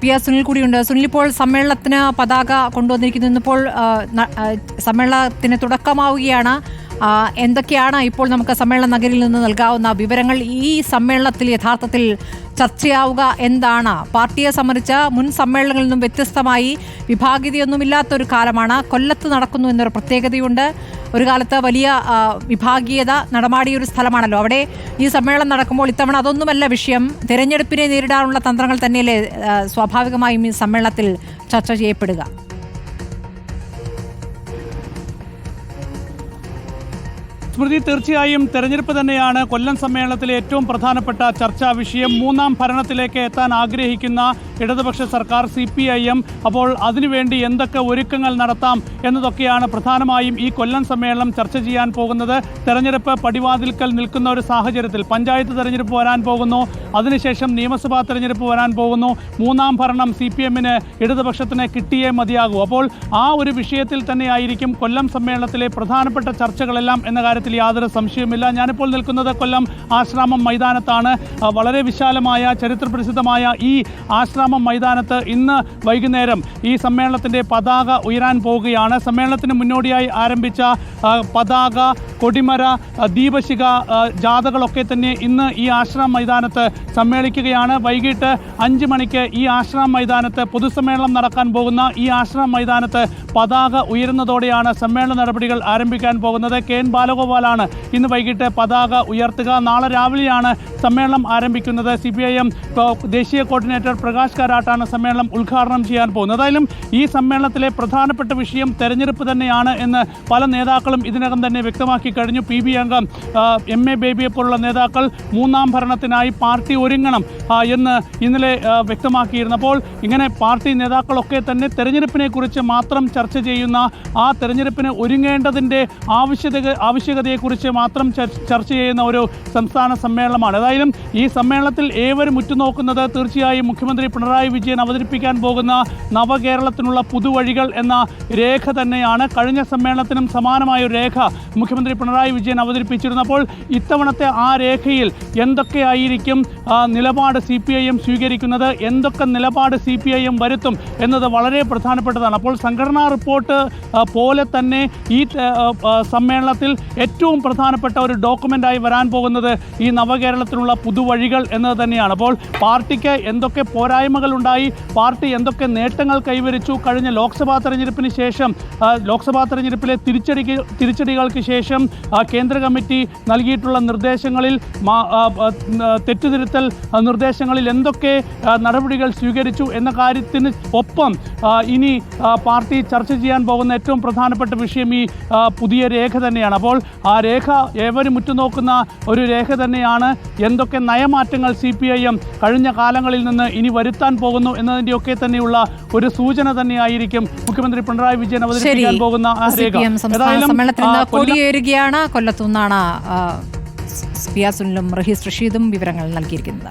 P R Sunil കൂടിയുണ്ട്. സുനിൽ ഇപ്പോൾ സമ്മേളനത്തിന് പതാക കൊണ്ടുവന്നിരിക്കുന്നു. ഇന്നിപ്പോൾ സമ്മേളനത്തിന് തുടക്കമാവുകയാണ്. എന്തൊക്കെയാണ് ഇപ്പോൾ നമുക്ക് സമ്മേളന നഗരിൽ നിന്ന് നൽകാവുന്ന വിവരങ്ങൾ? ഈ സമ്മേളനത്തിൽ യഥാർത്ഥത്തിൽ ചർച്ചയാവുക എന്താണ്? പാർട്ടിയെ സംബന്ധിച്ച മുൻ സമ്മേളനങ്ങളിൽ നിന്നും വ്യത്യസ്തമായി വിഭാഗീയതയൊന്നുമില്ലാത്തൊരു കാലമാണ്. കൊല്ലത്ത് നടക്കുന്നു എന്നൊരു പ്രത്യേകതയുണ്ട്. ഒരു കാലത്ത് വലിയ വിഭാഗീയത നടമാടിയ ഒരു സ്ഥലമാണല്ലോ. അവിടെ ഈ സമ്മേളനം നടക്കുമ്പോൾ ഇത്തവണ അതൊന്നുമല്ല വിഷയം. തെരഞ്ഞെടുപ്പിനെ നേരിടാനുള്ള തന്ത്രങ്ങൾ തന്നെയല്ലേ സ്വാഭാവികമായും ഈ സമ്മേളനത്തിൽ ചർച്ച ചെയ്യപ്പെടുക. സ്മൃതി തീർച്ചയായും തെരഞ്ഞെടുപ്പ് തന്നെയാണ് കൊല്ലം സമ്മേളനത്തിലെ ഏറ്റവും പ്രധാനപ്പെട്ട ചർച്ചാ വിഷയം. മൂന്നാം ഭരണത്തിലേക്ക് എത്താൻ ആഗ്രഹിക്കുന്ന ഇടതുപക്ഷ സർക്കാർ സി പി ഐ എം. അപ്പോൾ അതിനുവേണ്ടി എന്തൊക്കെ ഒരുക്കങ്ങൾ നടത്താം എന്നതൊക്കെയാണ് പ്രധാനമായും ഈ കൊല്ലം സമ്മേളനം ചർച്ച ചെയ്യാൻ പോകുന്നത്. തെരഞ്ഞെടുപ്പ് പടിവാതിൽക്കൽ നിൽക്കുന്ന ഒരു സാഹചര്യത്തിൽ പഞ്ചായത്ത് തെരഞ്ഞെടുപ്പ് വരാൻ പോകുന്നു. അതിനുശേഷം നിയമസഭാ തെരഞ്ഞെടുപ്പ് വരാൻ പോകുന്നു. മൂന്നാം ഭരണം സി പി എമ്മിന് ഇടതുപക്ഷത്തിന് കിട്ടിയേ മതിയാകൂ. അപ്പോൾ ആ ഒരു വിഷയത്തിൽ തന്നെയായിരിക്കും കൊല്ലം സമ്മേളനത്തിലെ പ്രധാനപ്പെട്ട ചർച്ചകളെല്ലാം എന്ന കാര്യത്തിൽ യാതൊരു സംശയവുമില്ല. ഞാനിപ്പോൾ നിൽക്കുന്നത് കൊല്ലം ആശ്രാമം മൈതാനത്താണ്. വളരെ വിശാലമായ ചരിത്രപ്രസിദ്ധമായ ഈ ആശ്രാമം മൈതാനത്ത് ഇന്ന് വൈകുന്നേരം ഈ സമ്മേളനത്തിന്റെ പതാക ഉയരാൻ പോവുകയാണ്. സമ്മേളനത്തിന് മുന്നോടിയായി ആരംഭിച്ച പതാക കൊടിമര ദീപശിഖ ജാഥകളൊക്കെ തന്നെ ഇന്ന് ഈ ആശ്രമ മൈതാനത്ത് സമ്മേളിക്കുകയാണ്. വൈകിട്ട് അഞ്ച് മണിക്ക് ഈ ആശ്രമ മൈതാനത്ത് പൊതുസമ്മേളനം നടക്കാൻ പോകുന്ന ഈ ആശ്രമ മൈതാനത്ത് പതാക ഉയരുന്നതോടെയാണ് സമ്മേളന നടപടികൾ ആരംഭിക്കാൻ പോകുന്നത്. കെ എൻ ബാലഗോപാലാണ് ഇന്ന് വൈകിട്ട് പതാക ഉയർത്തുക. നാളെ രാവിലെയാണ് സമ്മേളനം ആരംഭിക്കുന്നത്. സി പി ഐ എം ദേശീയ കോർഡിനേറ്റർ പ്രകാശ് കാരാട്ടാണ് സമ്മേളനം ഉദ്ഘാടനം ചെയ്യാൻ പോകുന്നത്. ഏതായാലും ഈ സമ്മേളനത്തിലെ പ്രധാനപ്പെട്ട വിഷയം തെരഞ്ഞെടുപ്പ് തന്നെയാണ് എന്ന് പല നേതാക്കളും ഇതിനകം തന്നെ വ്യക്തമാക്കി കഴിഞ്ഞു പി ബി അംഗം എം എ ബേബിയെ പോലുള്ള നേതാക്കൾ മൂന്നാം ഭരണത്തിനായി പാർട്ടി ഒരുങ്ങണം എന്ന് ഇന്നലെ വ്യക്തമാക്കിയിരുന്നപ്പോൾ ഇങ്ങനെ പാർട്ടി നേതാക്കളൊക്കെ തന്നെ തെരഞ്ഞെടുപ്പിനെ കുറിച്ച് മാത്രം ചർച്ച ചെയ്യുന്ന ആ തെരഞ്ഞെടുപ്പിന് ഒരുങ്ങേണ്ടതിന്റെ ആവശ്യത ആവശ്യകതയെക്കുറിച്ച് മാത്രം ചർ- ചർച്ച ചെയ്യുന്ന ഒരു സംസ്ഥാന സമ്മേളനമാണ്. ഏതായാലും ഈ സമ്മേളനത്തിൽ ഏവരും ഉറ്റുനോക്കുന്നത് തീർച്ചയായും മുഖ്യമന്ത്രി പിണറായി വിജയൻ അവതരിപ്പിക്കാൻ പോകുന്ന നവകേരളത്തിനുള്ള പുതുവഴികൾ എന്ന രേഖ തന്നെയാണ്. കഴിഞ്ഞ സമ്മേളനത്തിനും സമാനമായ ഒരു രേഖ മുഖ്യമന്ത്രി പിണറായി വിജയൻ അവതരിപ്പിച്ചിരുന്നപ്പോൾ ഇത്തവണത്തെ ആ രേഖയിൽ എന്തൊക്കെയായിരിക്കും നിലപാട് സി പി ഐ എം സ്വീകരിക്കുന്നത് എന്തൊക്കെ നിലപാട് സി പി ഐ എം വരുത്തും എന്നത് വളരെ പ്രധാനപ്പെട്ടതാണ്. അപ്പോൾ സംഘടനാ റിപ്പോർട്ട് പോലെ തന്നെ ഈ സമ്മേളനത്തിൽ ഏറ്റവും പ്രധാനപ്പെട്ട ഒരു ഡോക്യുമെന്റായി വരാൻ പോകുന്നത് ഈ നവകേരളത്തിനുള്ള പുതുവഴികൾ എന്നത് തന്നെയാണ്. അപ്പോൾ പാർട്ടിക്ക് എന്തൊക്കെ പോരായ്മകളുണ്ടായി പാർട്ടി എന്തൊക്കെ നേട്ടങ്ങൾ കൈവരിച്ചു കഴിഞ്ഞ ലോക്സഭാ തെരഞ്ഞെടുപ്പിന് ശേഷം ലോക്സഭാ തെരഞ്ഞെടുപ്പിലെ തിരിച്ചടിക്ക് തിരിച്ചടികൾക്ക് ശേഷം കേന്ദ്ര കമ്മിറ്റി നൽകിയിട്ടുള്ള നിർദ്ദേശങ്ങളിൽ ആ, ആ, തെറ്റുതിരുത്തൽ നിർദ്ദേശങ്ങളിൽ എന്തൊക്കെ നടപടികൾ സ്വീകരിച്ചു എന്ന കാര്യത്തിന് ഒപ്പം ഇനി പാർട്ടി ചർച്ച ചെയ്യാൻ പോകുന്ന ഏറ്റവും പ്രധാനപ്പെട്ട വിഷയം ഈ പുതിയ രേഖ തന്നെയാണ്. അപ്പോൾ ആ രേഖ ഏവരും ഉറ്റുനോക്കുന്ന ഒരു രേഖ തന്നെയാണ്. എന്തൊക്കെ നയമാറ്റങ്ങൾ സി പി ഐ എം കഴിഞ്ഞ കാലങ്ങളിൽ നിന്ന് ഇനി വരുത്താൻ പോകുന്നു എന്നതിന്റെയൊക്കെ തന്നെയുള്ള ഒരു സൂചന തന്നെയായിരിക്കും മുഖ്യമന്ത്രി പിണറായി വിജയൻ അവതരിപ്പിക്കാൻ പോകുന്ന ആ രേഖ. ഏതായാലും, സമ്മേളനത്തിൽ ആ, നിന്ന് കൊല്ലം- കൊടിയേറുകയാണ് കൊല്ലത്തുനിന്നാണ് ആ, സുനിലും റഹീസ് റഷീദും വിവരങ്ങൾ നൽകിയിരിക്കുന്നത്